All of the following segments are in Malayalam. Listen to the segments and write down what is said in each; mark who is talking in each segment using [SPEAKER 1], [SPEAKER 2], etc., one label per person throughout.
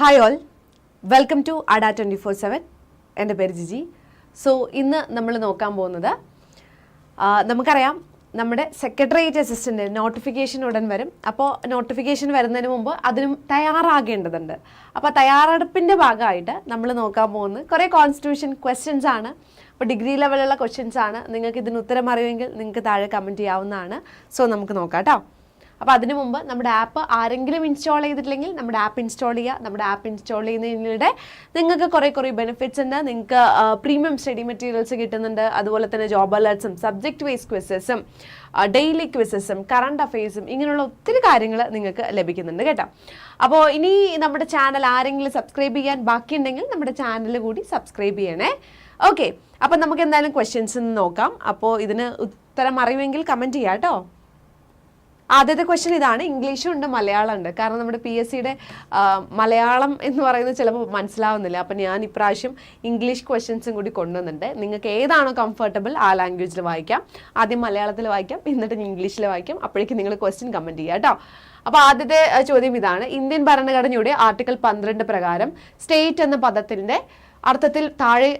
[SPEAKER 1] ഹായ് ഓൾ വെൽക്കം ടു അഡ ട്വന്റി ഫോർ സെവൻ എന്റെ പേര് ജിജി. സോ ഇന്ന് നമ്മൾ നോക്കാൻ പോകുന്നത് നമുക്കറിയാം നമ്മുടെ സെക്രട്ടേറിയറ്റ് അസിസ്റ്റന്റ് നോട്ടിഫിക്കേഷൻ ഉടൻ വരും. അപ്പോൾ നോട്ടിഫിക്കേഷൻ വരുന്നതിന് മുമ്പ് അതിനും തയ്യാറാകേണ്ടതുണ്ട്. അപ്പോൾ തയ്യാറെടുപ്പിന്റെ ഭാഗമായിട്ട് നമ്മൾ നോക്കാൻ പോകുന്നത് കുറേ കോൺസ്റ്റിറ്റ്യൂഷൻ ക്വസ്റ്റ്യൻസ് ആണ്. അപ്പോൾ ഡിഗ്രി ലെവലുള്ള ക്വസ്റ്റ്യൻസ് ആണ്. നിങ്ങൾക്ക് ഇതിന് ഉത്തരം അറിയുമെങ്കിൽ നിങ്ങൾക്ക് താഴെ കമന്റ് ചെയ്യാവുന്നതാണ്. സോ നമുക്ക് നോക്കാം കേട്ടോ. അപ്പോൾ അതിനു മുമ്പ് നമ്മുടെ ആപ്പ് ആരെങ്കിലും ഇൻസ്റ്റാൾ ചെയ്തിട്ടില്ലെങ്കിൽ നമ്മുടെ ആപ്പ് ഇൻസ്റ്റാൾ ചെയ്യുക. നമ്മുടെ ആപ്പ് ഇൻസ്റ്റാൾ ചെയ്യുന്നതിലൂടെ നിങ്ങൾക്ക് കുറേ കുറേ ബെനിഫിറ്റ്സ് ഉണ്ട്. നിങ്ങൾക്ക് പ്രീമിയം സ്റ്റഡി മെറ്റീരിയൽസ് കിട്ടുന്നുണ്ട്. അതുപോലെ തന്നെ ജോബ് അലേർട്സും സബ്ജക്റ്റ് വൈസ് ക്വിസസും ഡെയിലി ക്വിസസും കറണ്ട് അഫയേഴ്സും ഇങ്ങനെയുള്ള ഒത്തിരി കാര്യങ്ങൾ നിങ്ങൾക്ക് ലഭിക്കുന്നുണ്ട് കേട്ടോ. അപ്പോൾ ഇനി നമ്മുടെ ചാനൽ ആരെങ്കിലും സബ്സ്ക്രൈബ് ചെയ്യാൻ ബാക്കിയുണ്ടെങ്കിൽ നമ്മുടെ ചാനൽ കൂടി സബ്സ്ക്രൈബ് ചെയ്യണേ. ഓക്കെ അപ്പം നമുക്ക് എന്തായാലും ക്വസ്റ്റ്യൻസ് നോക്കാം. അപ്പോൾ ഇതിന് ഉത്തരം അറിയുമെങ്കിൽ കമന്റ് ചെയ്യാം കേട്ടോ. ആദ്യത്തെ ക്വസ്റ്റ്യൻ ഇതാണ്. ഇംഗ്ലീഷും ഉണ്ട് മലയാളം ഉണ്ട്. കാരണം നമ്മുടെ പി എസ് സിയുടെ മലയാളം എന്ന് പറയുന്നത് ചിലപ്പോൾ മനസ്സിലാവുന്നില്ല. അപ്പം ഞാൻ ഇപ്രാവശ്യം ഇംഗ്ലീഷ് ക്വസ്റ്റ്യൻസും കൂടി കൊണ്ടുവന്നിട്ടുണ്ട്. നിങ്ങൾക്ക് ഏതാണോ കംഫർട്ടബിൾ ആ ലാംഗ്വേജിൽ വായിക്കാം. ആദ്യം മലയാളത്തിൽ വായിക്കാം എന്നിട്ട് ഇംഗ്ലീഷിൽ വായിക്കാം. അപ്പോഴേക്കും നിങ്ങൾ ക്വസ്റ്റ്യൻ കമന്റ് ചെയ്യുക കേട്ടോ. അപ്പോൾ ആദ്യത്തെ ചോദ്യം ഇതാണ്. ഇന്ത്യൻ ഭരണഘടനയുടെ ആർട്ടിക്കിൾ പന്ത്രണ്ട് പ്രകാരം സ്റ്റേറ്റ് എന്ന പദത്തിന്റെ അർത്ഥത്തിൽ താഴെ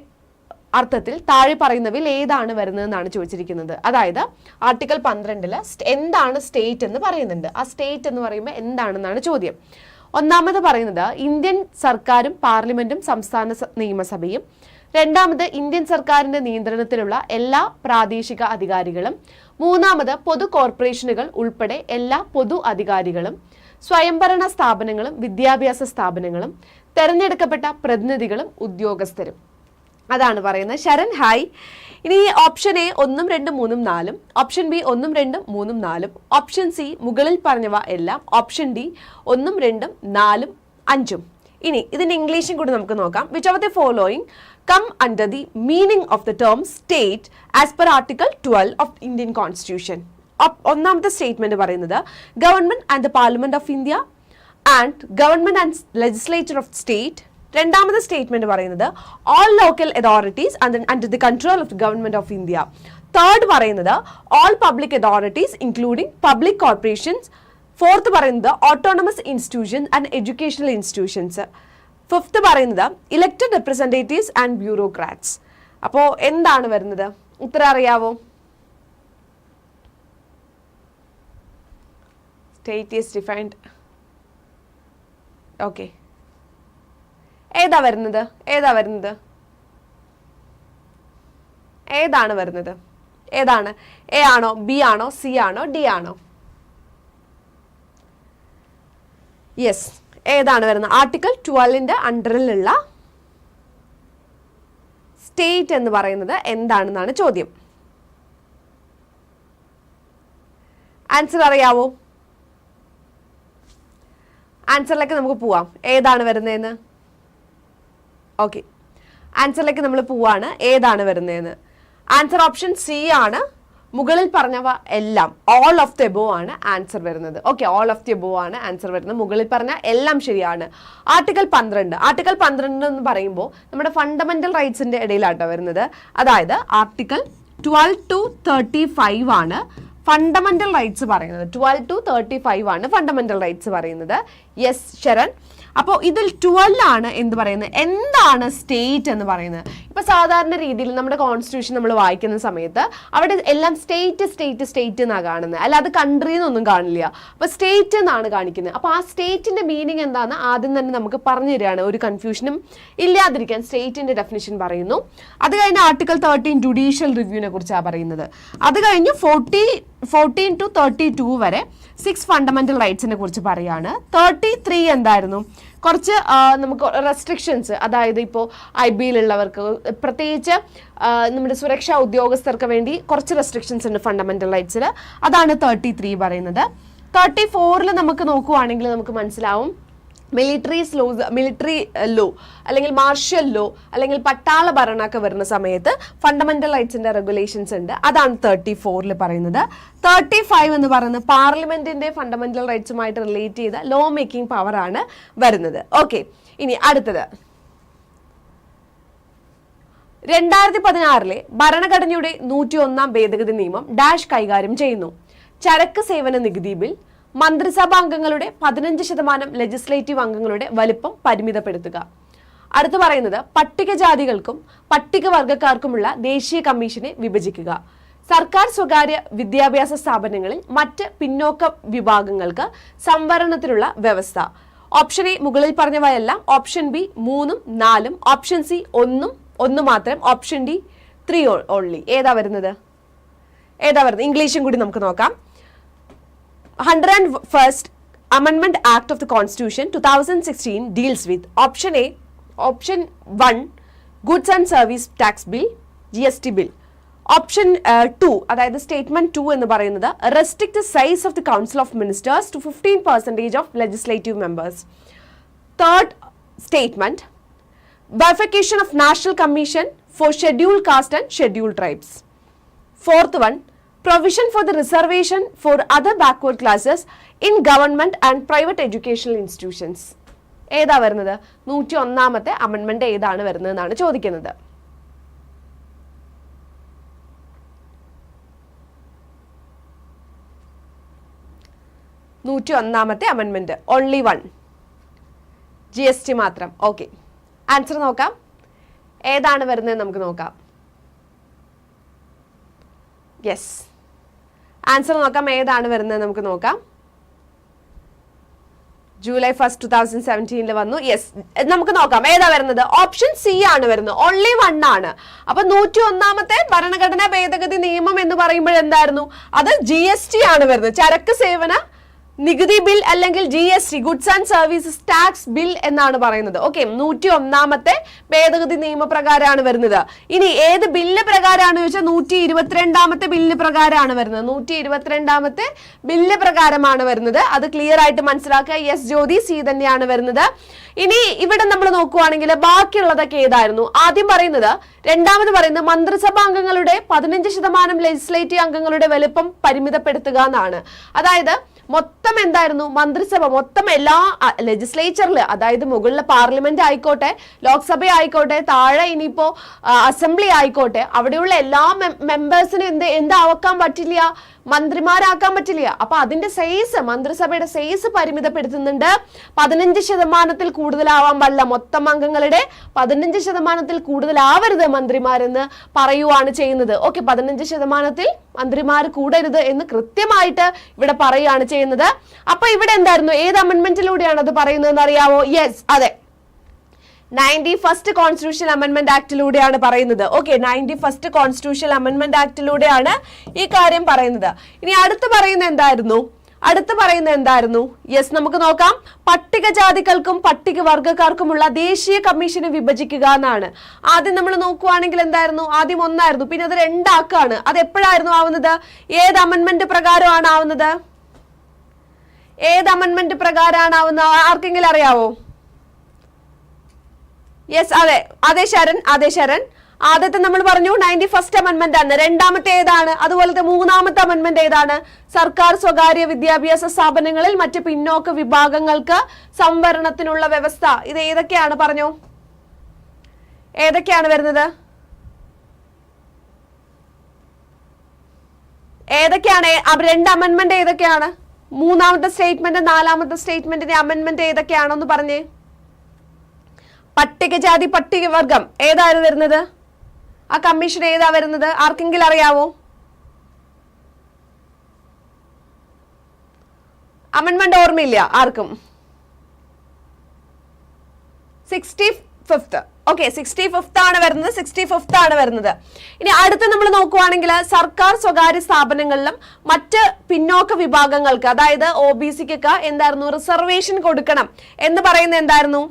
[SPEAKER 1] അർത്ഥത്തിൽ താഴെ പറയുന്നവയിൽ ഏതാണ് വരുന്നതെന്നാണ് ചോദിച്ചിരിക്കുന്നത്. അതായത് ആർട്ടിക്കിൾ പന്ത്രണ്ടിൽ എന്താണ് സ്റ്റേറ്റ് എന്ന് പറയുന്നുണ്ട്. ആ സ്റ്റേറ്റ് എന്ന് പറയുമ്പോൾ എന്താണെന്നാണ് ചോദ്യം. ഒന്നാമത് പറയുന്നത് ഇന്ത്യൻ സർക്കാരും പാർലമെന്റും സംസ്ഥാന നിയമസഭയും. രണ്ടാമത് ഇന്ത്യൻ സർക്കാരിന്റെ നിയന്ത്രണത്തിലുള്ള എല്ലാ പ്രാദേശിക അധികാരികളും. മൂന്നാമത് പൊതു കോർപ്പറേഷനുകൾ ഉൾപ്പെടെ എല്ലാ പൊതു അധികാരികളും. സ്വയംഭരണ സ്ഥാപനങ്ങളും വിദ്യാഭ്യാസ സ്ഥാപനങ്ങളും. തെരഞ്ഞെടുക്കപ്പെട്ട പ്രതിനിധികളും ഉദ്യോഗസ്ഥരും. അതാണ് പറയുന്നത്. ശരൺ ഹായ് ഇനി ഓപ്ഷൻ എ ഒന്നും രണ്ടും മൂന്നും നാലും ഓപ്ഷൻ ബി ഒന്നും രണ്ടും മൂന്നും നാലും ഓപ്ഷൻ സി മുകളിൽ പറഞ്ഞവ എല്ലാം ഓപ്ഷൻ ഡി ഒന്നും രണ്ടും നാലും അഞ്ചും. ഇനി ഇതിന്റെ ഇംഗ്ലീഷും കൂടി നമുക്ക് നോക്കാം. Which of the following come under the meaning of the term state as per article twelve of Indian constitution ഒന്നാമത്തെ സ്റ്റേറ്റ്മെന്റ് പറയുന്നത് government and the parliament of India and government and legislature of state രണ്ടാമത്തെ സ്റ്റേറ്റ്മെന്റ് പറയുന്നത് all local authorities under the control of government of India third പറയുന്നത് all public authorities including public corporations fourth പറയുന്നത് autonomous institution and educational institutions fifth പറയുന്നത് ഇലക്ടഡ് റെപ്രസെന്റേറ്റീവ്സ് ആൻഡ് ബ്യൂറോക്രാറ്റ്സ് അപ്പോൾ എന്താണ് വരുന്നത്? ഉത്തരം അറിയാവോ? സ്റ്റേറ്റ് ഈസ് ഡിഫൈൻഡ് ഓക്കെ ഏതാ വരുന്നത്? ഏതാ വരുന്നത്? ഏതാണ് വരുന്നത്? ഏതാണ്? എ ആണോ ബി ആണോ സി ആണോ ഡി ആണോ? യെസ് ഏതാണ് വരുന്നത്? ആർട്ടിക്കിൾ ട്വൽവിന്റെ അണ്ടറിലുള്ള സ്റ്റേറ്റ് എന്ന് പറയുന്നത് എന്താണെന്നാണ് ചോദ്യം. ആൻസർ അറിയാവോ? ആൻസറിലേക്ക് നമുക്ക് പോവാം. ഏതാണ് വരുന്നതെന്ന്? ഓക്കെ ആൻസറിലേക്ക് നമ്മൾ പോവാണ്. ഏതാണ് വരുന്നതെന്ന് ആൻസർ ഓപ്ഷൻ സി ആണ്. മുകളിൽ പറഞ്ഞവ എല്ലാം ഓൾ ഓഫ് ദി എബോ ആണ് ആൻസർ വരുന്നത്. Okay all of the above ആണ് ആൻസർ വരുന്നത്. മുകളിൽ പറഞ്ഞ എല്ലാം ശരിയാണ്. ആർട്ടിക്കൽ പന്ത്രണ്ട്. ആർട്ടിക്കൽ പന്ത്രണ്ട് എന്ന് പറയുമ്പോൾ നമ്മുടെ ഫണ്ടമെന്റൽ റൈറ്റ്സിന്റെ ഇടയിലാട്ടോ വരുന്നത്. അതായത് article twelve to thirty five ആണ് ഫണ്ടമെന്റൽ റൈറ്റ്സ് പറയുന്നത്. ട്വൽവ് ടു തേർട്ടി ഫൈവ് ആണ് ഫണ്ടമെന്റൽ റൈറ്റ്സ് പറയുന്നത്. യെസ് ശരൺ. അപ്പോൾ ഇതിൽ ട്വൽവ് ആണ് എന്ത് പറയുന്നത്? എന്താണ് സ്റ്റേറ്റ് എന്ന് പറയുന്നത്? ഇപ്പോൾ സാധാരണ രീതിയിൽ നമ്മുടെ കോൺസ്റ്റിറ്റ്യൂഷൻ നമ്മൾ വായിക്കുന്ന സമയത്ത് അവിടെ എല്ലാം സ്റ്റേറ്റ് സ്റ്റേറ്റ് സ്റ്റേറ്റ് എന്നാണ് കാണുന്നത്. അല്ല അത് കൺട്രി എന്നൊന്നും കാണില്ല. അപ്പോൾ സ്റ്റേറ്റ് എന്നാണ് കാണിക്കുന്നത്. അപ്പോൾ ആ സ്റ്റേറ്റിന്റെ മീനിങ് എന്താണെന്ന് ആദ്യം തന്നെ നമുക്ക് പറഞ്ഞു തരികയാണ്. ഒരു കൺഫ്യൂഷനും ഇല്ലാതിരിക്കാൻ സ്റ്റേറ്റിന്റെ ഡെഫിനിഷൻ പറയുന്നു. അത് കഴിഞ്ഞ് ആർട്ടിക്കൽ തേർട്ടീൻ ജുഡീഷ്യൽ റിവ്യൂവിനെ കുറിച്ചാണ് പറയുന്നത്. അത് കഴിഞ്ഞ് forty fourteen to thirty two വരെ സിക്സ് ഫണ്ടമെന്റൽ റൈറ്റ്സിനെ കുറിച്ച് പറയുകയാണ് തേർട്ടി ത്രീ എന്തായിരുന്നു? കുറച്ച് നമുക്ക് റെസ്ട്രിക്ഷൻസ് അതായത് ഇപ്പോൾ ഐ ബിയിലുള്ളവർക്ക് പ്രത്യേകിച്ച് നമ്മുടെ സുരക്ഷാ ഉദ്യോഗസ്ഥർക്ക് വേണ്ടി കുറച്ച് റെസ്ട്രിക്ഷൻസ് ഉണ്ട് ഫണ്ടമെന്റൽ റൈറ്റ്സിൽ അതാണ് തേർട്ടി ത്രീ പറയുന്നത്. തേർട്ടി ഫോറിൽ നമുക്ക് നോക്കുവാണെങ്കിൽ നമുക്ക് മനസ്സിലാവും. മിലിറ്ററി സ്ലോസ് മിലിറ്ററി ലോ അല്ലെങ്കിൽ മാർഷ്യൽ ലോ അല്ലെങ്കിൽ പട്ടാള ഭരണമൊക്കെ വരുന്ന സമയത്ത് ഫണ്ടമെന്റൽ റൈറ്റ്സിന്റെ റെഗുലേഷൻസ് ഉണ്ട്. അതാണ് തേർട്ടി ഫോറിൽ പറയുന്നത്. തേർട്ടി ഫൈവ് എന്ന് പറയുന്നത് പാർലമെന്റിന്റെ ഫണ്ടമെന്റൽ റൈറ്റ്സുമായിട്ട് റിലേറ്റ് ചെയ്ത ലോ മേക്കിംഗ് പവർ ആണ് വരുന്നത്. ഓക്കെ ഇനി അടുത്തത്. രണ്ടായിരത്തി പതിനാറിലെ ഭരണഘടനയുടെ നൂറ്റി ഒന്നാം ഭേദഗതി നിയമം ഡാഷ് കൈകാര്യം ചെയ്യുന്നു. ചരക്ക് സേവന നികുതി ബിൽ മന്ത്രിസഭാ അംഗങ്ങളുടെ പതിനഞ്ച് ശതമാനം ലെജിസ്ലേറ്റീവ് അംഗങ്ങളുടെ വലിപ്പം പരിമിതപ്പെടുത്തുക. അടുത്ത് പറയുന്നത് പട്ടികജാതികൾക്കും പട്ടികവർഗക്കാർക്കുമുള്ള ദേശീയ കമ്മീഷനെ വിഭജിക്കുക. സർക്കാർ സ്വകാര്യ വിദ്യാഭ്യാസ സ്ഥാപനങ്ങളിൽ മറ്റ് പിന്നോക്ക വിഭാഗങ്ങൾക്ക് സംവരണത്തിനുള്ള വ്യവസ്ഥ. ഓപ്ഷൻ എ മുകളിൽ പറഞ്ഞവയെല്ലാം ഓപ്ഷൻ ബി മൂന്നും നാലും ഓപ്ഷൻ സി ഒന്നും ഒന്ന് മാത്രം ഓപ്ഷൻ ഡി ത്രീ ഓൺലി ഏതാ വരുന്നത്? ഏതാ വരുന്നത്? ഇംഗ്ലീഷും കൂടി നമുക്ക് നോക്കാം. Hundred and first അമെൻമെന്റ് act of the constitution two thousand sixteen deals with option A option one goods and service tax bill G S T bill option two അതായത് സ്റ്റേറ്റ്മെന്റ് ടു എന്ന് പറയുന്നത് restrict the size of the council of ministers to fifteen percentage of legislative members third statement bifurcation of national commission for scheduled caste and scheduled tribes. Fourth one provision for the reservation for other backward classes in government and private educational institutions. ഏതാ വരുന്നത്? നൂറ്റി ഒന്നാമത്തെ അമെൻമെന്റ് ഏതാണ് വരുന്നതെന്നാണ് ചോദിക്കുന്നത്. നൂറ്റി ഒന്നാമത്തെ അമെൻമെന്റ് only one G S T മാത്രം. ഓക്കെ ആൻസർ നോക്കാം. ഏതാണ് വരുന്നത് നമുക്ക് നോക്കാം. യെസ് ആൻസർ നോക്കാം ഏതാണ് വരുന്നത് നമുക്ക് നോക്കാം. ജൂലൈ ഫസ്റ്റ് ടു തൗസൻഡ് സെവന്റീനിൽ വന്നു. യെസ് നമുക്ക് നോക്കാം ഏതാ വരുന്നത്? ഓപ്ഷൻ സി ആണ് വരുന്നത്. ഓൺലി വൺ ആണ്. അപ്പൊ നൂറ്റി ഒന്നാമത്തെ ഭരണഘടനാ ഭേദഗതി നിയമം എന്ന് പറയുമ്പോൾ എന്തായിരുന്നു അത് ജി ആണ് വരുന്നത്. ചരക്ക് സേവന നികുതി ബിൽ അല്ലെങ്കിൽ G S T goods and services tax bill എന്നാണ് പറയുന്നത്. ഓക്കെ നൂറ്റി ഒന്നാമത്തെ ഭേദഗതി നിയമപ്രകാരമാണ് വരുന്നത്. ഇനി ഏത് ബില്ല് പ്രകാരമാണ് ചോദിച്ചാൽ നൂറ്റി ഇരുപത്തിരണ്ടാമത്തെ ബില്ല് പ്രകാരമാണ് വരുന്നത്. നൂറ്റി ഇരുപത്തിരണ്ടാമത്തെ ബില്ല് പ്രകാരമാണ് വരുന്നത്. അത് ക്ലിയർ ആയിട്ട് മനസ്സിലാക്കുക. എസ് ജ്യോതി സി തന്നെയാണ് വരുന്നത്. ഇനി ഇവിടെ നമ്മൾ നോക്കുവാണെങ്കിൽ ബാക്കിയുള്ളതൊക്കെ ഏതായിരുന്നു? ആദ്യം പറയുന്നത് രണ്ടാമത് പറയുന്നത് മന്ത്രിസഭാ അംഗങ്ങളുടെ പതിനഞ്ച് ശതമാനം ലെജിസ്ലേറ്റീവ് അംഗങ്ങളുടെ വലുപ്പം പരിമിതപ്പെടുത്തുക എന്നാണ്. അതായത് മൊത്തം എന്തായിരുന്നു? മന്ത്രിസഭ മൊത്തം എല്ലാ ലെജിസ്ലേച്ചറിൽ അതായത് മുകളിലെ പാർലമെന്റ് ആയിക്കോട്ടെ ലോക്സഭ ആയിക്കോട്ടെ താഴെ ഇനിയിപ്പോ അസംബ്ലി ആയിക്കോട്ടെ അവിടെയുള്ള എല്ലാ മെമ്പേഴ്സിനും എന്ത് എന്താക്കാൻ പറ്റില്ല? മന്ത്രിമാരാക്കാൻ പറ്റില്ല. അപ്പൊ അതിന്റെ സൈസ് മന്ത്രിസഭയുടെ സൈസ് പരിമിതപ്പെടുത്തുന്നുണ്ട്. പതിനഞ്ച് ശതമാനത്തിൽ കൂടുതലാവാൻ പാടില്ല. മൊത്തം അംഗങ്ങളുടെ പതിനഞ്ച് ശതമാനത്തിൽ കൂടുതലാവരുത് മന്ത്രിമാരെന്ന് പറയുവാണ് ചെയ്യുന്നത്. ഓക്കെ പതിനഞ്ച് ശതമാനത്തിൽ മന്ത്രിമാർ കൂടരുത് എന്ന് കൃത്യമായിട്ട് ഇവിടെ പറയുകയാണ് ചെയ്യുന്നത്. അപ്പൊ ഇവിടെ എന്തായിരുന്നു? ഏത് അമെന്റ്മെന്റിലൂടെയാണ് അത് പറയുന്നതെന്ന് അറിയാവോ? യെസ് അതെ. നയന്റി ഫസ്റ്റ് കോൺസ്റ്റിറ്റ്യൂഷൻ അമെന്റ്മെന്റ് ആക്ടിലൂടെയാണ് പറയുന്നത്. Okay ninety first constitution amendment ആക്ടിലൂടെയാണ് ഈ കാര്യം പറയുന്നത്. ഇനി അടുത്ത് പറയുന്ന എന്തായിരുന്നു? അടുത്ത് പറയുന്നത് എന്തായിരുന്നു? യെസ് നമുക്ക് നോക്കാം. പട്ടികജാതികൾക്കും പട്ടികവർഗക്കാർക്കുമുള്ള ദേശീയ കമ്മീഷനെ വിഭജിക്കുക എന്നാണ്. ആദ്യം നമ്മൾ നോക്കുവാണെങ്കിൽ എന്തായിരുന്നു? ആദ്യം ഒന്നായിരുന്നു. പിന്നെ അത് രണ്ടാക്കാണ്. അത് എപ്പോഴായിരുന്നു ആവുന്നത്? ഏത് അമെന്റ്മെന്റ് പ്രകാരമാണ് ആവുന്നത്? ഏത് അമെന്റ്മെന്റ് പ്രകാരമാണ് ആവുന്നത്? ആർക്കെങ്കിലും അറിയാവോ? യെസ് അതെ. അതെ ശരൺ അതെ ശരൺ. ആദ്യത്തെ നമ്മൾ പറഞ്ഞു നയന്റി ഫസ്റ്റ് അമെന്റ്മെന്റ് ആണ്. രണ്ടാമത്തെ ഏതാണ്? അതുപോലത്തെ മൂന്നാമത്തെ അമെന്റ്മെന്റ് ഏതാണ്? സർക്കാർ സ്വകാര്യ വിദ്യാഭ്യാസ സ്ഥാപനങ്ങളിൽ മറ്റ് പിന്നോക്ക വിഭാഗങ്ങൾക്ക് സംവരണത്തിനുള്ള വ്യവസ്ഥ. ഇത് ഏതൊക്കെയാണ് പറഞ്ഞു? ഏതൊക്കെയാണ് വരുന്നത്? ഏതൊക്കെയാണ്? രണ്ട് അമെന്റ്മെന്റ് ഏതൊക്കെയാണ്? മൂന്നാമത്തെ സ്റ്റേറ്റ്മെന്റ് നാലാമത്തെ സ്റ്റേറ്റ്മെന്റിന്റെ അമെന്റ്മെന്റ് ഏതൊക്കെയാണെന്ന് പറഞ്ഞേ. പട്ടികജാതി പട്ടികവർഗം. ഏതാണ് വരുന്നത്? ആ കമ്മീഷൻ ഏതാ വരുന്നത്? ആർക്കെങ്കിലും അറിയാവോ? അമൻമെന്റ് ഓർമ്മയില്ല ആർക്കും. Sixty fifth okay sixty fifth ആണ് വരുന്നത്. സിക്സ്റ്റി ഫിഫ്ത്ത് ആണ് വരുന്നത്. ഇനി അടുത്ത് നമ്മൾ നോക്കുവാണെങ്കിൽ സർക്കാർ സ്വകാര്യ സ്ഥാപനങ്ങളിലും മറ്റ് പിന്നോക്ക വിഭാഗങ്ങൾക്ക് അതായത് ഒ ബി സിക്കൊക്കെ എന്തായിരുന്നു? റിസർവേഷൻ കൊടുക്കണം എന്ന് പറയുന്നത് എന്തായിരുന്നു?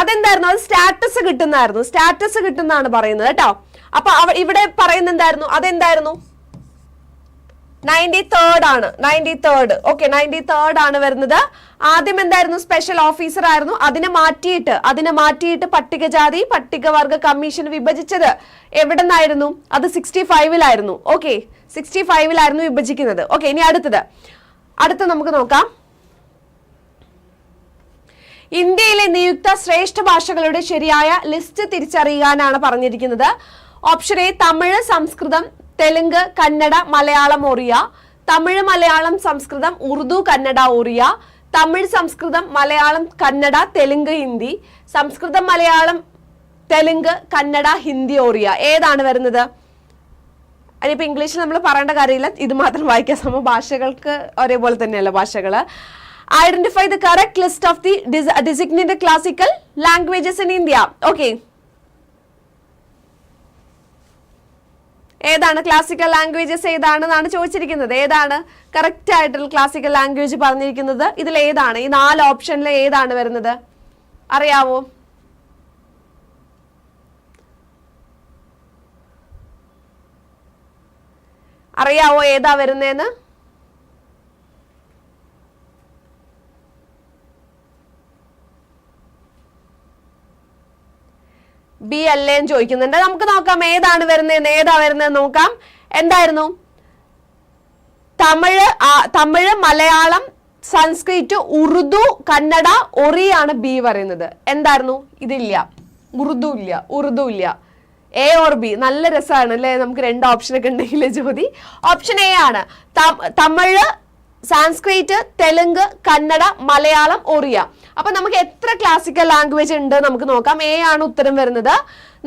[SPEAKER 1] അതെന്തായിരുന്നു? അത് സ്റ്റാറ്റസ് കിട്ടുന്നതായിരുന്നു സ്റ്റാറ്റസ് കിട്ടുന്നതാണ് പറയുന്നത് കേട്ടോ. അപ്പൊ ഇവിടെ പറയുന്ന എന്തായിരുന്നു? അതെന്തായിരുന്നു? നയന്റി തേർഡ് ആണ്. Ninety third okay ninety third ആണ് വരുന്നത്. ആദ്യം എന്തായിരുന്നു? സ്പെഷ്യൽ ഓഫീസർ ആയിരുന്നു. അതിനെ മാറ്റിയിട്ട് അതിനെ മാറ്റിയിട്ട് പട്ടികജാതി പട്ടികവർഗ കമ്മീഷൻ വിഭജിച്ചത് എവിടെ നിന്നായിരുന്നു അത് സിക്സ്റ്റി ഫൈവിലായിരുന്നു ഓക്കെ സിക്സ്റ്റി ഫൈവിലായിരുന്നു വിഭജിക്കുന്നത്. ഓക്കെ ഇനി അടുത്തത്. അടുത്ത നമുക്ക് നോക്കാം. ഇന്ത്യയിലെ നിയുക്ത ശ്രേഷ്ഠ ഭാഷകളുടെ ശരിയായ ലിസ്റ്റ് തിരിച്ചറിയാനാണ് പറഞ്ഞിരിക്കുന്നത്. Option A Tamil Sanskrit Telugu Kannada Malayalam Oriya. Tamil Malayalam Sanskrit Urdu Kannada Oriya. Tamil Sanskrit Malayalam Kannada Telugu Hindi. Sanskrit Malayalam Telugu Kannada Hindi Oriya. ഏതാണ് വരുന്നത്? അതിപ്പോൾ ഇംഗ്ലീഷിൽ നമ്മൾ പറയേണ്ട കാര്യമില്ല. ഇത് മാത്രം വായിക്കാൻ സമയം ഭാഷകൾക്ക് ഒരേപോലെ തന്നെയല്ല ഭാഷകൾ identify the correct list of the designated classical languages in India. Okay. ഏതാണ് ക്ലാസിക്കൽ ലാംഗ്വേജസ് ഏതാണെന്നാണ് ചോദിച്ചിരിക്കുന്നത്? ഏതാണ് കറക്റ്റ് ആയിട്ടുള്ള ക്ലാസിക്കൽ ലാംഗ്വേജ് പറഞ്ഞിരിക്കുന്നത്? ഇതിൽ ഏതാണ്? ഈ നാല് ഓപ്ഷനിൽ ഏതാണ് വരുന്നത്? അറിയാവോ? അറിയാവോ ഏതാ വരുന്നതെന്ന് ബി അല്ലേ എന്ന് ചോദിക്കുന്നുണ്ട്. നമുക്ക് നോക്കാം ഏതാണ് വരുന്നത് ഏതാ വരുന്നത് നോക്കാം. എന്തായിരുന്നു? തമിഴ് തമിഴ് മലയാളം സംസ്കൃത് ഉറുദു കന്നഡ ഒറിയാണ് ബി പറയുന്നത്. എന്തായിരുന്നു? ഇതില്ല. ഉറുദു ഇല്ല. ഉറുദു ഇല്ല. എ ഓർ ബി നല്ല രസമാണ് അല്ലേ? നമുക്ക് രണ്ട് ഓപ്ഷൻ ഒക്കെ ഉണ്ടെങ്കിൽ ജ്യോതി. ഓപ്ഷൻ എ ആണ്. തമിഴ് സാൻസ്ക്രിറ്റ് തെലുങ്ക് കന്നഡ മലയാളം ഒറിയ. അപ്പൊ നമുക്ക് എത്ര ക്ലാസിക്കൽ ലാംഗ്വേജ് ഉണ്ട് നമുക്ക് നോക്കാം. എ ആണ് ഉത്തരം വരുന്നത്.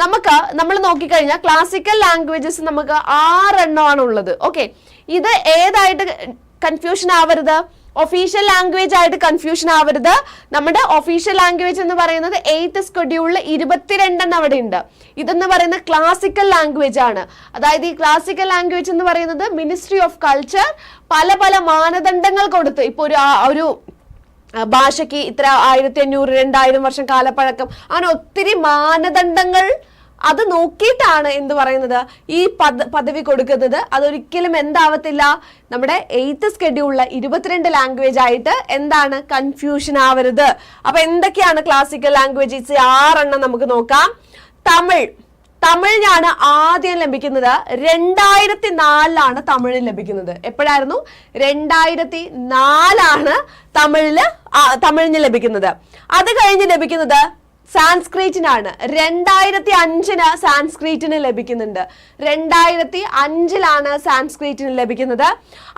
[SPEAKER 1] നമുക്ക് നമ്മൾ നോക്കിക്കഴിഞ്ഞാൽ ക്ലാസിക്കൽ ലാംഗ്വേജസ് നമുക്ക് ആറെണ്ണമാണ് ഉള്ളത്. ഓക്കെ ഇത് ഏതായിട്ട് കൺഫ്യൂഷൻ ആവരുത്? ഒഫീഷ്യൽ ലാംഗ്വേജ് ആയിട്ട് കൺഫ്യൂഷൻ ആവരുത്. നമ്മുടെ ഒഫീഷ്യൽ ലാംഗ്വേജ് എന്ന് പറയുന്നത് എയ്ത്ത് സ്കെഡ്യൂളിൽ ഇരുപത്തിരണ്ടെണ്ണം അവിടെ ഉണ്ട്. ഇതെന്ന് പറയുന്ന ക്ലാസിക്കൽ ലാംഗ്വേജ് ആണ്. അതായത് ഈ ക്ലാസിക്കൽ ലാംഗ്വേജ് എന്ന് പറയുന്നത് മിനിസ്ട്രി ഓഫ് കൾച്ചർ പല പല മാനദണ്ഡങ്ങൾ കൊടുത്ത്. ഇപ്പൊ ഒരു ഒരു ഭാഷയ്ക്ക് ഇത്ര ആയിരത്തി അഞ്ഞൂറ് രണ്ടായിരം വർഷം കാലപ്പഴക്കം. അങ്ങനെ ഒത്തിരി മാനദണ്ഡങ്ങൾ അത് നോക്കിയിട്ടാണ് എന്ത് പറയുന്നത്? ഈ പദ പദവി കൊടുക്കുന്നത്. അതൊരിക്കലും എന്താവത്തില്ല. നമ്മുടെ എയ്ത്ത് സ്കെഡ്യൂളിലെ ഇരുപത്തിരണ്ട് ലാംഗ്വേജ് ആയിട്ട് എന്താണ് കൺഫ്യൂഷൻ ആവരുത്. അപ്പൊ എന്തൊക്കെയാണ് ക്ലാസിക്കൽ ലാംഗ്വേജസ് ആറെണ്ണം നമുക്ക് നോക്കാം. തമിഴ്. തമിഴിനാണ് ആദ്യം ലഭിക്കുന്നത്. രണ്ടായിരത്തി നാലിലാണ് തമിഴിൽ ലഭിക്കുന്നത്. എപ്പോഴായിരുന്നു? രണ്ടായിരത്തി നാലാണ് തമിഴിൽ തമിഴിന് ലഭിക്കുന്നത്. അത് കഴിഞ്ഞ് ലഭിക്കുന്നത് സാൻസ്ക്രീറ്റിനാണ്. രണ്ടായിരത്തി അഞ്ചിന് സാൻസ്ക്രീറ്റിന് ലഭിക്കുന്നുണ്ട്. രണ്ടായിരത്തി അഞ്ചിലാണ് സാൻസ്ക്രീറ്റിന് ലഭിക്കുന്നത്.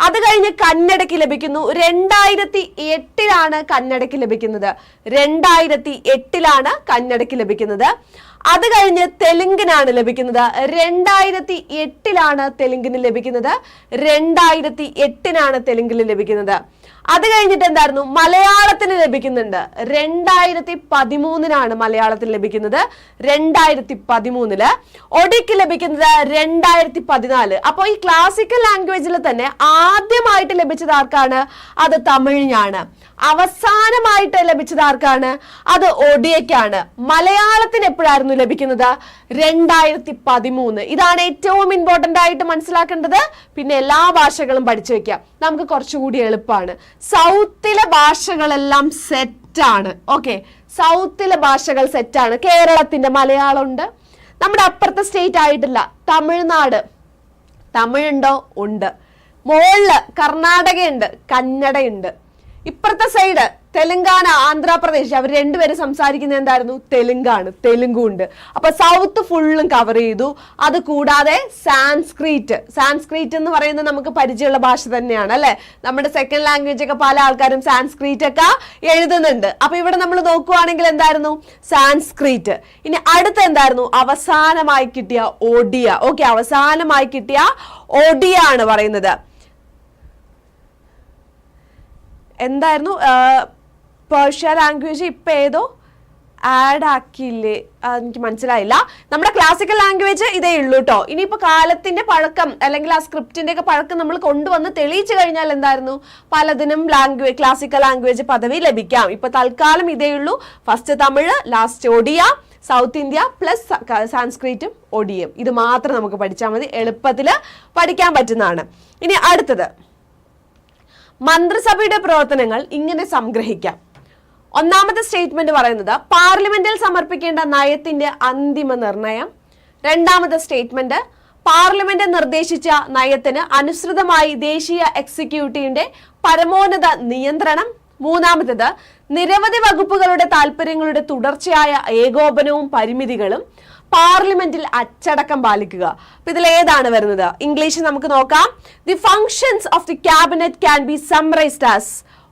[SPEAKER 1] അത് കഴിഞ്ഞ് കന്നഡയ്ക്ക് ലഭിക്കുന്നു. രണ്ടായിരത്തി എട്ടിലാണ് കന്നഡയ്ക്ക് ലഭിക്കുന്നത്. രണ്ടായിരത്തി എട്ടിലാണ് കന്നഡയ്ക്ക് ലഭിക്കുന്നത്. അത് കഴിഞ്ഞ് തെലുങ്കിനാണ് ലഭിക്കുന്നത്. രണ്ടായിരത്തി എട്ടിലാണ് തെലുങ്കിന് ലഭിക്കുന്നത്. രണ്ടായിരത്തി എട്ടിനാണ് തെലുങ്കിന് ലഭിക്കുന്നത്. അത് കഴിഞ്ഞിട്ട് എന്തായിരുന്നു? മലയാളത്തിന് ലഭിക്കുന്നുണ്ട്. രണ്ടായിരത്തി പതിമൂന്നിനാണ് മലയാളത്തിന് ലഭിക്കുന്നത്. രണ്ടായിരത്തി പതിമൂന്നിൽ ഒഡിക്ക് ലഭിക്കുന്നത് രണ്ടായിരത്തി പതിനാല്. അപ്പോൾ ഈ ക്ലാസിക്കൽ ലാംഗ്വേജിൽ തന്നെ ആദ്യമായിട്ട് ലഭിച്ചത് ആർക്കാണ്? അത് തമിഴിനാണ്. അവസാനമായിട്ട് ലഭിച്ചത് ആർക്കാണ്? അത് ഒഡിയക്കാണ് മലയാളത്തിന് എപ്പോഴായിരുന്നു ലഭിക്കുന്നത്? രണ്ടായിരത്തി പതിമൂന്ന് ഇതാണ് ഏറ്റവും ഇമ്പോർട്ടന്റ് ആയിട്ട് മനസ്സിലാക്കേണ്ടത്. പിന്നെ എല്ലാ ഭാഷകളും പഠിച്ചു വെക്കാം. നമുക്ക് കുറച്ചുകൂടി എളുപ്പമാണ്. സൗത്തിലെ ഭാഷകളെല്ലാം സെറ്റാണ് ഓക്കെ സൗത്തിലെ ഭാഷകൾ സെറ്റാണ് കേരളത്തിന്റെ മലയാളമുണ്ട്. നമ്മുടെ അപ്പുറത്തെ സ്റ്റേറ്റ് ആയിട്ടില്ല. തമിഴ്നാട്. തമിഴുണ്ടോ? ഉണ്ട്. മോളിൽ കർണാടകയുണ്ട്. കന്നഡയുണ്ട്. ഇപ്പുറത്തെ സൈഡ് തെലുങ്കാന ആന്ധ്രാപ്രദേശ് അവർ രണ്ടുപേരും സംസാരിക്കുന്നത് എന്തായിരുന്നു? തെലുങ്കാണ് തെലുങ്കുണ്ട്. അപ്പൊ സൗത്ത് ഫുള്ളും കവർ ചെയ്തു. അത് കൂടാതെ സാൻസ്ക്രീറ്റ്. സാൻസ്ക്രീറ്റ് എന്ന് പറയുന്നത് നമുക്ക് പരിചയമുള്ള ഭാഷ തന്നെയാണ് അല്ലെ? നമ്മുടെ സെക്കൻഡ് ലാംഗ്വേജ് ഒക്കെ പല ആൾക്കാരും സാൻസ്ക്രീറ്റ് ഒക്കെ എഴുതുന്നുണ്ട്. അപ്പൊ ഇവിടെ നമ്മൾ നോക്കുവാണെങ്കിൽ എന്തായിരുന്നു? സാൻസ്ക്രീറ്റ്. ഇനി അടുത്ത എന്തായിരുന്നു? അവസാനമായി കിട്ടിയ ഒഡിയ. ഓക്കെ അവസാനമായി കിട്ടിയ ഒഡിയ ആണ് പറയുന്നത്. എന്തായിരുന്നു? പേർഷ്യ ലാംഗ്വേജ് ഇപ്പൊ ഏതോ ആഡ് ആക്കിയില്ലേ? എനിക്ക് മനസ്സിലായില്ല. നമ്മുടെ ക്ലാസിക്കൽ ലാംഗ്വേജ് ഇതേ ഉള്ളൂ കേട്ടോ ഇനിയിപ്പോ കാലത്തിന്റെ പഴക്കം അല്ലെങ്കിൽ ആ സ്ക്രിപ്റ്റിന്റെ ഒക്കെ പഴക്കം നമ്മൾ കൊണ്ടുവന്ന് തെളിയിച്ചു കഴിഞ്ഞാൽ എന്തായിരുന്നു? പലതിനും ലാംഗ്വേജ് ക്ലാസിക്കൽ ലാംഗ്വേജ് പദവി ലഭിക്കാം. ഇപ്പൊ തൽക്കാലം ഇതേ ഉള്ളൂ. First Tamil last Odia south India plus സാൻസ്ക്രിറ്റും ഒഡിയും ഇത് മാത്രം നമുക്ക് പഠിച്ചാൽ മതി. എളുപ്പത്തിൽ പഠിക്കാൻ പറ്റുന്നതാണ്. ഇനി അടുത്തത്. മന്ത്രിസഭയുടെ പ്രവർത്തനങ്ങൾ ഇങ്ങനെ സംഗ്രഹിക്കാം. ഒന്നാമത്തെ സ്റ്റേറ്റ്മെന്റ് പറയുന്നത് പാർലമെന്റിൽ സമർപ്പിക്കേണ്ട നയത്തിന്റെ അന്തിമ നിർണയം. രണ്ടാമത്തെ സ്റ്റേറ്റ്മെന്റ് പാർലമെന്റ് നിർദ്ദേശിച്ച നയത്തിന് അനുസൃതമായി ദേശീയ എക്സിക്യൂട്ടീവിന്റെ പരമോന്നത നിയന്ത്രണം. മൂന്നാമത്തേത് നിരവധി വകുപ്പുകളുടെ താല്പര്യങ്ങളുടെ തുടർച്ചയായ ഏകോപനവും പരിമിതികളും. പാർലമെന്റിൽ അച്ചടക്കം പാലിക്കുക. അപ്പൊ ഇതിൽ ഏതാണ് വരുന്നത്? ഇംഗ്ലീഷ് നമുക്ക് നോക്കാം. The functions of the cabinet can be summarised as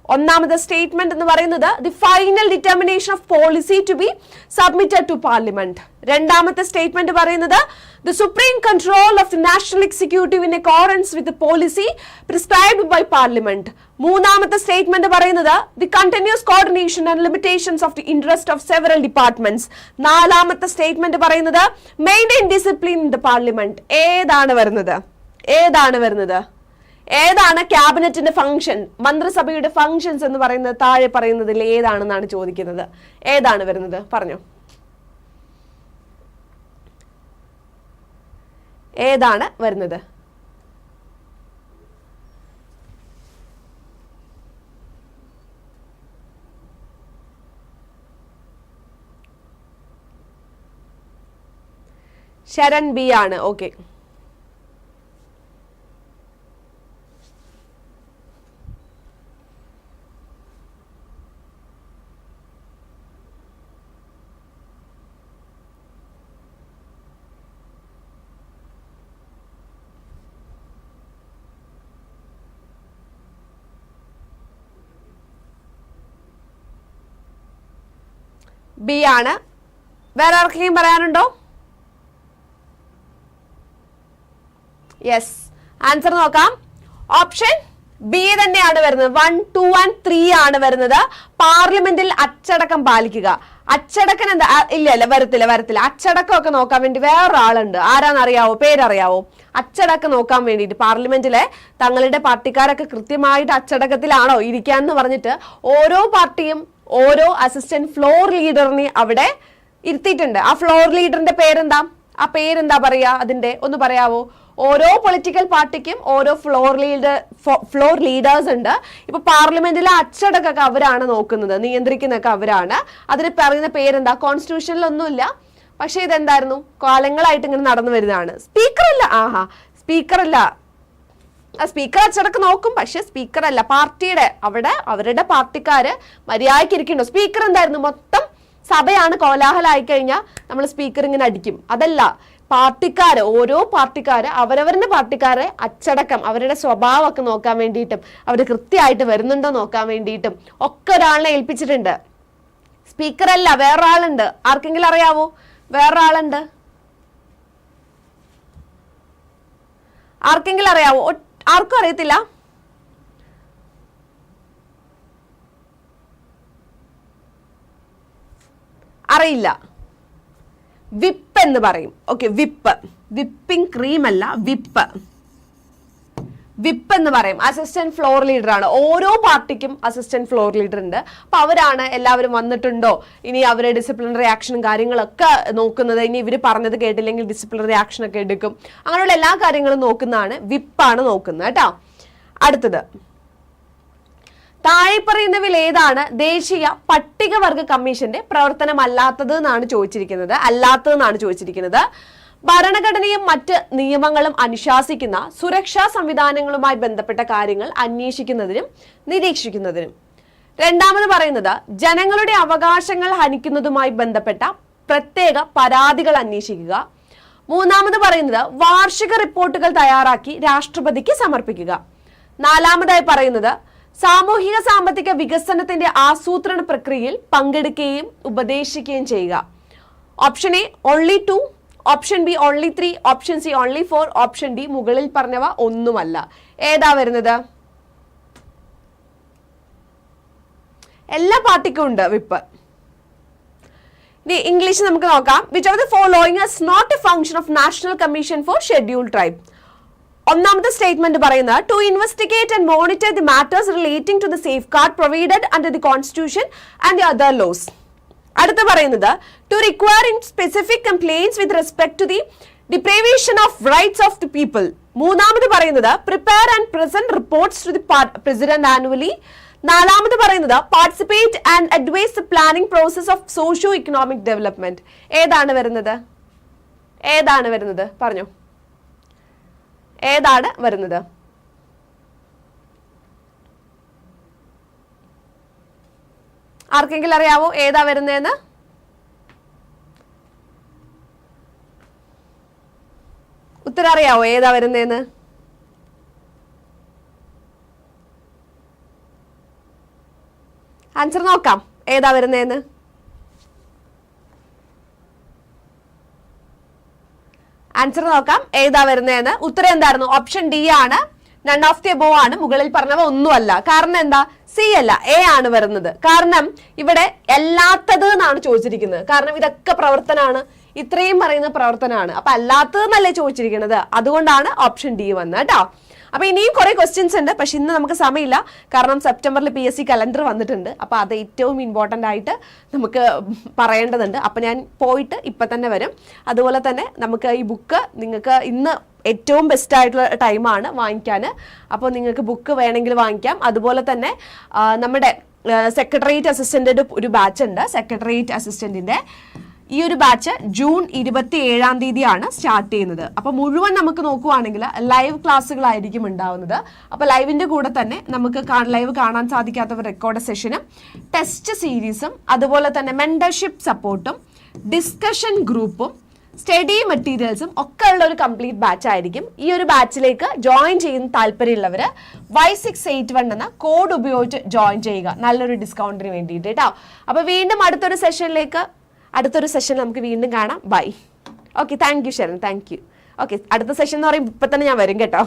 [SPEAKER 1] ഒന്നാമത്തെ സ്റ്റേറ്റ്മെന്റ് എന്ന് പറയുന്നത് the final determination of policy to be submitted to parliament രണ്ടാമത്തെ സ്റ്റേറ്റ്മെന്റ് പറയുന്നത് the supreme control of the national executive in accordance with policy prescribed by parliament മൂന്നാമത്തെ സ്റ്റേറ്റ്മെന്റ് പറയുന്നത് the continuous coordination and limitations of the interest of several departments നാലാമത്തെ സ്റ്റേറ്റ്മെന്റ് പറയുന്നത് maintain discipline in the parliament ഏതാണ് വരുന്നത്? ഏതാണ് വരുന്നത്? ഏതാണ് ക്യാബിനറ്റിന്റെ ഫംഗ്ഷൻ മന്ത്രിസഭയുടെ ഫംഗ്ഷൻസ് എന്ന് പറയുന്നത് താഴെ പറയുന്നതിൽ ഏതാണെന്നാണ് ചോദിക്കുന്നത്. ഏതാണ് വരുന്നത്? പറഞ്ഞോ. ഏതാണ് വരുന്നത്? ശരൺ ബി ആണ്. ഓക്കെ. ബി ആണ്. വേറെ ആർക്കെങ്കിലും പറയാനുണ്ടോ? യെസ് ആൻസർ നോക്കാം. ഓപ്ഷൻ ബി തന്നെയാണ് വരുന്നത്. വൺ ടു ആൻഡ് ത്രീ ആണ് വരുന്നത്. പാർലമെന്റിൽ അച്ചടക്കം പാലിക്കുക. അച്ചടക്കം എന്താ? ഇല്ല ഇല്ല വരത്തില്ല വരത്തില്ല. അച്ചടക്കം ഒക്കെ നോക്കാൻ വേണ്ടി വേറൊരാളുണ്ട്. ആരാന്നറിയാവോ? പേരറിയാവോ? അച്ചടക്കം നോക്കാൻ വേണ്ടിയിട്ട് പാർലമെന്റിലെ തങ്ങളുടെ പാർട്ടിക്കാരൊക്കെ കൃത്യമായിട്ട് അച്ചടക്കത്തിലാണോ ഇരിക്കാന്ന് പറഞ്ഞിട്ട് ഓരോ പാർട്ടിയും ഓരോ അസിസ്റ്റന്റ് ഫ്ലോർ ലീഡറിനെ അവിടെ ഇരുത്തിയിട്ടുണ്ട്. ആ ഫ്ലോർ ലീഡറിന്റെ പേരെന്താ? ആ പേരെന്താ പറയാ അതിന്റെ ഒന്ന് പറയാവോ? ഓരോ പൊളിറ്റിക്കൽ പാർട്ടിക്കും ഓരോ ഫ്ലോർ ലീഡർ ഫ്ലോർ ലീഡേഴ്സ് ഉണ്ട്. ഇപ്പൊ പാർലമെന്റിലെ അച്ചടക്കൊക്കെ അവരാണ് നോക്കുന്നത് നിയന്ത്രിക്കുന്നൊക്കെ അവരാണ്. അതിന് പറയുന്ന പേരെന്താ? കോൺസ്റ്റിറ്റ്യൂഷനിലൊന്നുമില്ല പക്ഷെ ഇതെന്തായിരുന്നു? കാലങ്ങളായിട്ട് ഇങ്ങനെ നടന്നു വരുന്നതാണ്. സ്പീക്കർ അല്ല. ആഹാ സ്പീക്കർ അല്ല. സ്പീക്കർ അച്ചടക്ക് നോക്കും. പക്ഷെ സ്പീക്കർ അല്ല പാർട്ടിയുടെ അവിടെ അവരുടെ പാർട്ടിക്കാര് മര്യാദയ്ക്ക് ഇരിക്കുന്നുണ്ടോ സ്പീക്കർ എന്തായിരുന്നു? മൊത്തം സഭയാണ് കോലാഹലമായി കഴിഞ്ഞാൽ നമ്മൾ സ്പീക്കർ ഇങ്ങനെ അടിക്കും. അതല്ല പാർട്ടിക്കാര് ഓരോ പാർട്ടിക്കാര് അവരവരുടെ പാർട്ടിക്കാരെ അച്ചടക്കം അവരുടെ സ്വഭാവമൊക്കെ നോക്കാൻ വേണ്ടിയിട്ടും അവർ കൃത്യമായിട്ട് വരുന്നുണ്ടോ നോക്കാൻ വേണ്ടിയിട്ടും ഒക്കെ ഒരാളിനെ ഏൽപ്പിച്ചിട്ടുണ്ട്. സ്പീക്കർ അല്ല വേറൊരാളുണ്ട്. ആർക്കെങ്കിലും അറിയാവോ? വേറൊരാളുണ്ട്. ആർക്കെങ്കിലും അറിയാവോ? ആർക്കും അറിയത്തില്ല. അറിയില്ല. വിപ്പ് എന്ന് പറയും. Okay whip. വിപ്പിംഗ് ക്രീം അല്ല വിപ്പ്. വിപ്പ് എന്ന് പറയും. അസിസ്റ്റന്റ് ഫ്ലോർ ലീഡർ ആണ്. ഓരോ പാർട്ടിക്കും അസിസ്റ്റന്റ് ഫ്ലോർ ലീഡർ ഉണ്ട്. അപ്പൊ അവരാണ് എല്ലാവരും വന്നിട്ടുണ്ടോ? ഇനി അവരെ ഡിസിപ്ലിനറി ആക്ഷനും കാര്യങ്ങളൊക്കെ നോക്കുന്നത്. ഇനി ഇവർ പറഞ്ഞത് കേട്ടില്ലെങ്കിൽ ഡിസിപ്ലിനറി ആക്ഷൻ ഒക്കെ എടുക്കും. അങ്ങനെയുള്ള എല്ലാ കാര്യങ്ങളും നോക്കുന്നതാണ് വിപ്പാണ് നോക്കുന്നത് കേട്ടോ. അടുത്തത്. താഴെ പറയുന്നവയിൽ ഏതാണ്? ദേശീയ പട്ടികവർഗ കമ്മീഷന്റെ പ്രവർത്തനമല്ലാത്തത് എന്നാണ് ചോദിച്ചിരിക്കുന്നത്. അല്ലാത്തതെന്നാണ് ചോദിച്ചിരിക്കുന്നത്. ഭരണഘടനയും മറ്റ് നിയമങ്ങളും അനുശാസിക്കുന്ന സുരക്ഷാ സംവിധാനങ്ങളുമായി ബന്ധപ്പെട്ട കാര്യങ്ങൾ അന്വേഷിക്കുന്നതിനും നിരീക്ഷിക്കുന്നതിനും. രണ്ടാമത് പറയുന്നത് ജനങ്ങളുടെ അവകാശങ്ങൾ ഹനിക്കുന്നതുമായി ബന്ധപ്പെട്ട പ്രത്യേക പരാതികൾ അന്വേഷിക്കുക. മൂന്നാമത് പറയുന്നത് വാർഷിക റിപ്പോർട്ടുകൾ തയ്യാറാക്കി രാഷ്ട്രപതിക്ക് സമർപ്പിക്കുക. നാലാമതായി പറയുന്നത് സാമൂഹിക സാമ്പത്തിക വികസനത്തിന്റെ ആസൂത്രണ പ്രക്രിയയിൽ പങ്കെടുക്കുകയും ഉപദേശിക്കുകയും ചെയ്യുക. Option A only two option B only three option C only four option D മുകളിൽ പറഞ്ഞവ ഒന്നുമല്ല. ഏതാ വരുന്നത്? എല്ലാ പാർട്ടിക്കും ഉണ്ട് വിപ്പ്. ഇനി ഇംഗ്ലീഷ് നമുക്ക് നോക്കാം. Which of the following is not a function of national commission for scheduled tribe ഒന്നാമത്തെ സ്റ്റേറ്റ്മെന്റ് പറയുന്നത് to investigate and monitor the matters relating to the safeguard provided under the constitution and the other laws അടുത്ത പറയുന്നത് to require in specific compliance with respect to the deprivation of rights of the people മൂന്നാമത് പറയുന്നത് prepare and present reports to the president annually നാലാമത് പറയുന്നത് participate and advise the planning process of socio economic development ഏതാണ് വരുന്നത്? ഏതാണ് വരുന്നത്? പറഞ്ഞു. ഏതാണ് വരുന്നത്? ആർക്കെങ്കിലും അറിയാവോ ഏതാ വരുന്നതെന്ന്? ഉത്തരം അറിയാവോ ഏതാ വരുന്നതെന്ന്? ആൻസർ നോക്കാം. ഏതാ വരുന്നതെന്ന്? ആൻസർ നോക്കാം. ഏതാ വരുന്നതെന്ന്? ഉത്തരം എന്തായിരുന്നു? ഓപ്ഷൻ ഡി ആണ്. നൺ ഓഫ് ദി എബോ ആണ്. മുകളിൽ പറഞ്ഞവ ഒന്നുമല്ല. കാരണം എന്താ? സി അല്ല എ ആണ് വരുന്നത്. കാരണം ഇവിടെ അല്ലാത്തത് എന്നാണ് ചോദിച്ചിരിക്കുന്നത്. കാരണം ഇതൊക്കെ പ്രവർത്തനമാണ് ഇത്രയും പറയുന്ന പ്രവർത്തനമാണ് അപ്പൊ അല്ലാത്തതെന്നല്ലേ ചോദിച്ചിരിക്കുന്നത്? അതുകൊണ്ടാണ് ഓപ്ഷൻ ഡി വന്നത് കേട്ടോ. അപ്പൊ ഇനിയും കുറെ ക്വസ്റ്റ്യൻസ് ഉണ്ട്. പക്ഷെ ഇന്ന് നമുക്ക് സമയമില്ല. കാരണം സെപ്റ്റംബറിൽ പി എസ് സി കലണ്ടർ വന്നിട്ടുണ്ട്. അപ്പൊ അത് ഏറ്റവും ഇമ്പോർട്ടന്റ് ആയിട്ട് നമുക്ക് പറയേണ്ടതുണ്ട്. അപ്പൊ ഞാൻ പോയിട്ട് ഇപ്പൊ തന്നെ വരും. അതുപോലെ തന്നെ നമുക്ക് ഈ ബുക്ക് നിങ്ങൾക്ക് ഇന്ന് ഏറ്റവും ബെസ്റ്റ് ആയിട്ടുള്ള ടൈമാണ് വാങ്ങിക്കാൻ. അപ്പോൾ നിങ്ങൾക്ക് ബുക്ക് വേണമെങ്കിൽ വാങ്ങിക്കാം. അതുപോലെ തന്നെ നമ്മുടെ സെക്രട്ടേറിയറ്റ് അസിസ്റ്റന്റ് ഒരു ബാച്ച് ഉണ്ട്. സെക്രട്ടേറിയറ്റ് അസിസ്റ്റന്റിന്റെ ഈ ഒരു ബാച്ച് ജൂൺ ഇരുപത്തി ഏഴാം തീയതിയാണ് സ്റ്റാർട്ട് ചെയ്യുന്നത്. അപ്പോൾ മുഴുവൻ നമുക്ക് നോക്കുവാണെങ്കിൽ ലൈവ് ക്ലാസ്സുകളായിരിക്കും ഉണ്ടാവുന്നത്. അപ്പോൾ ലൈവിന്റെ കൂടെ തന്നെ നമുക്ക് ലൈവ് കാണാൻ സാധിക്കാത്തവർ റെക്കോർഡ് സെഷനും ടെസ്റ്റ് സീരീസും അതുപോലെ തന്നെ മെന്റർഷിപ്പ് സപ്പോർട്ടും ഡിസ്കഷൻ ഗ്രൂപ്പും സ്റ്റഡി മെറ്റീരിയൽസും ഒക്കെ ഉള്ള ഒരു കംപ്ലീറ്റ് ബാച്ച് ആയിരിക്കും. ഈ ഒരു ബാച്ചിലേക്ക് ജോയിൻ ചെയ്യുന്ന താല്പര്യമുള്ളവർ വൈ സിക്സ് എയ്റ്റ് വൺ എന്ന കോഡ് ഉപയോഗിച്ച് ജോയിൻ ചെയ്യുക. നല്ലൊരു ഡിസ്കൗണ്ടിന് വേണ്ടിയിട്ട് കേട്ടോ. അപ്പോൾ വീണ്ടും അടുത്തൊരു സെഷനിലേക്ക് അടുത്തൊരു സെഷൻ നമുക്ക് വീണ്ടും കാണാം. Bye okay thank you Sharan thank you okay അടുത്ത സെഷൻ എന്ന് പറയുമ്പോൾ ഇപ്പം തന്നെ ഞാൻ വരും കേട്ടോ.